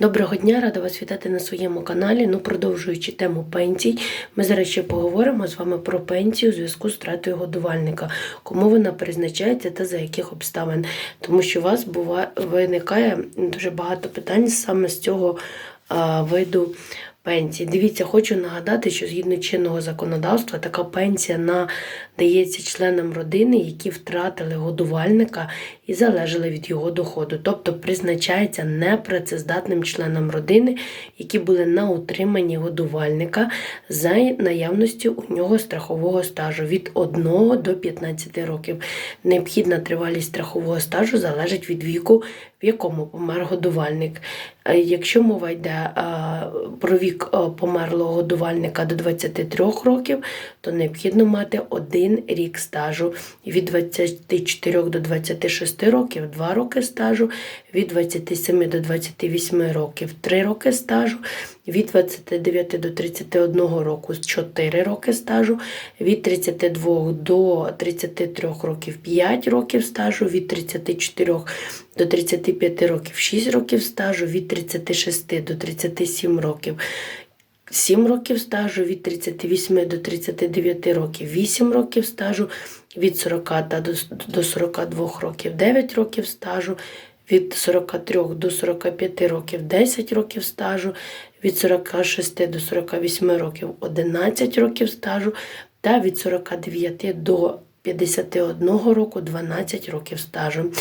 Доброго дня, рада вас вітати на своєму каналі. Ну, продовжуючи тему пенсій, ми зараз ще поговоримо з вами про пенсію у зв'язку з втратою годувальника, кому вона призначається та за яких обставин. Тому що у вас буває виникає дуже багато питань саме з цього а, виду пенсії. Дивіться, хочу нагадати, що згідно чинного законодавства така пенсія надається членам родини, які втратили годувальника і залежали від його доходу. Тобто призначається непрацездатним членам родини, які були на утриманні годувальника за наявності у нього страхового стажу від 1 до 15 років. Необхідна тривалість страхового стажу залежить від віку, в якому помер годувальник. Е, Якщо мова йде е, про вік е, померлого годувальника до 23 років, то необхідно мати один рік стажу. Від 24 до 26 років 2 роки стажу, від 27 до 28 років 3 роки стажу, від 29 до 31 року 4 роки стажу, від 32 до 33 років 5 років стажу, від 34 до 35 років 6 років стажу, від 36 до 37 років. 7 років стажу, від 38 до 39 років. 8 років стажу, від 40 до- до 42 років. 9 років стажу, від 43 до 45 років. 10 років стажу, від 46 до 48 років. 11 років стажу та від 49 до 51 року 12 років стажу,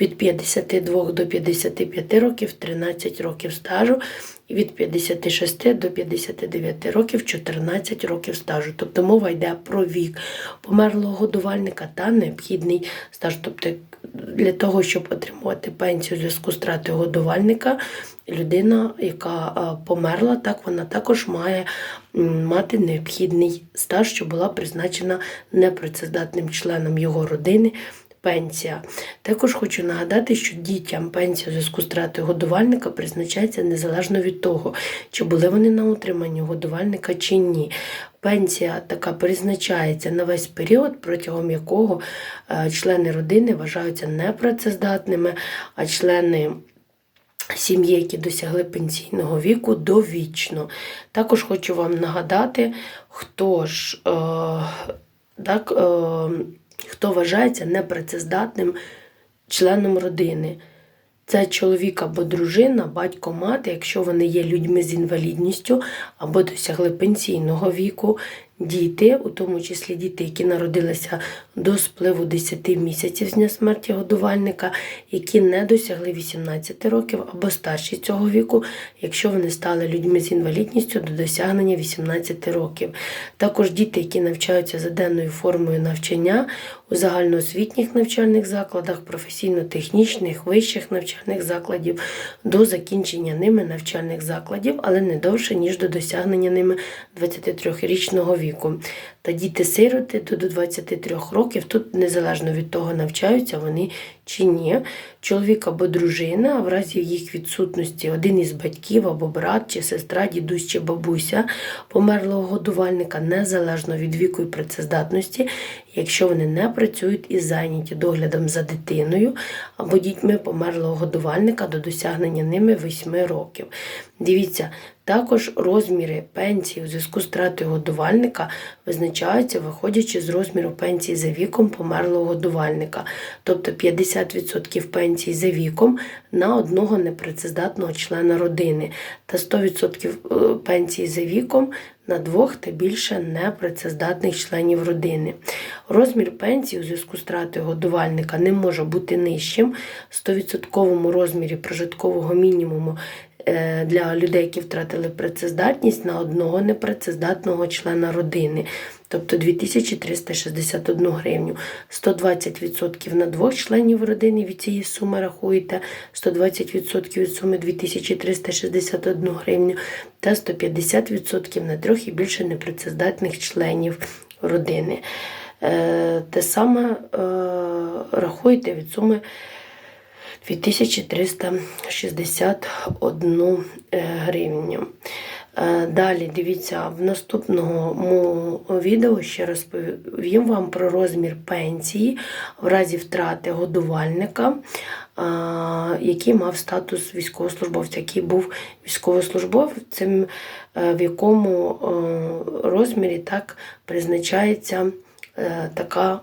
від 52 до 55 років 13 років стажу, від 56 до 59 років 14 років стажу. Тобто мова йде про вік померлого годувальника та необхідний стаж. Тобто для того, щоб отримувати пенсію у зв'язку з втратою годувальника, людина, яка е, померла, так вона також має мати необхідний стаж, що була призначена непрацездатним членом його родини. Пенсія. Також хочу нагадати, що дітям пенсія у зв'язку з втратою годувальника призначається незалежно від того, чи були вони на утриманні годувальника чи ні. Пенсія така призначається на весь період, протягом якого е, члени родини вважаються непрацездатними, а члени сім'ї, які досягли пенсійного віку, довічно. Також хочу вам нагадати, хто ж е, так, е, хто вважається непрацездатним членом родини. Це чоловік або дружина, батько, мати, якщо вони є людьми з інвалідністю або досягли пенсійного віку, діти, у тому числі діти, які народилися до спливу 10 місяців з дня смерті годувальника, які не досягли 18 років або старші цього віку, якщо вони стали людьми з інвалідністю до досягнення 18 років. Також діти, які навчаються за денною формою навчання у загальноосвітніх навчальних закладах, професійно-технічних, вищих навчальних закладів до закінчення ними навчальних закладів, але не довше, ніж до досягнення ними 23-річного віку. Та діти-сироти до 23 років, тут незалежно від того, навчаються вони чи ні. Чоловік або дружина, а в разі їх відсутності один із батьків або брат чи сестра, дідусь чи бабуся померлого годувальника, незалежно від віку і працездатності, якщо вони не працюють і зайняті доглядом за дитиною або дітьми померлого годувальника до досягнення ними 8 років. Дивіться, також розміри пенсії у зв'язку з втратою годувальника визначаються, виходячи з розміру пенсії за віком померлого годувальника, тобто 50% пенсії за віком на одного непрацездатного члена родини та 100% пенсії за віком на двох та більше непрацездатних членів родини. Розмір пенсії у зв'язку з втратою годувальника не може бути нижчим в 100% розмірі прожиткового мінімуму е, для людей, які втратили працездатність на одного непрацездатного члена родини, тобто 2361 гривню. 120% на двох членів родини від цієї суми рахуєте, 120% від суми 2361 гривню та 150% на трьох і більше непрацездатних членів родини. Е, Те саме е, рахуєте від суми 2361 е, гривню. Е, Далі дивіться в наступному відео ще розповім вам про розмір пенсії в разі втрати годувальника, який мав статус військовослужбовця, який був військовослужбовцем, е, в якому е, розмірі так призначається е, така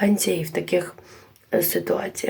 пенсія і в таких е, ситуаціях.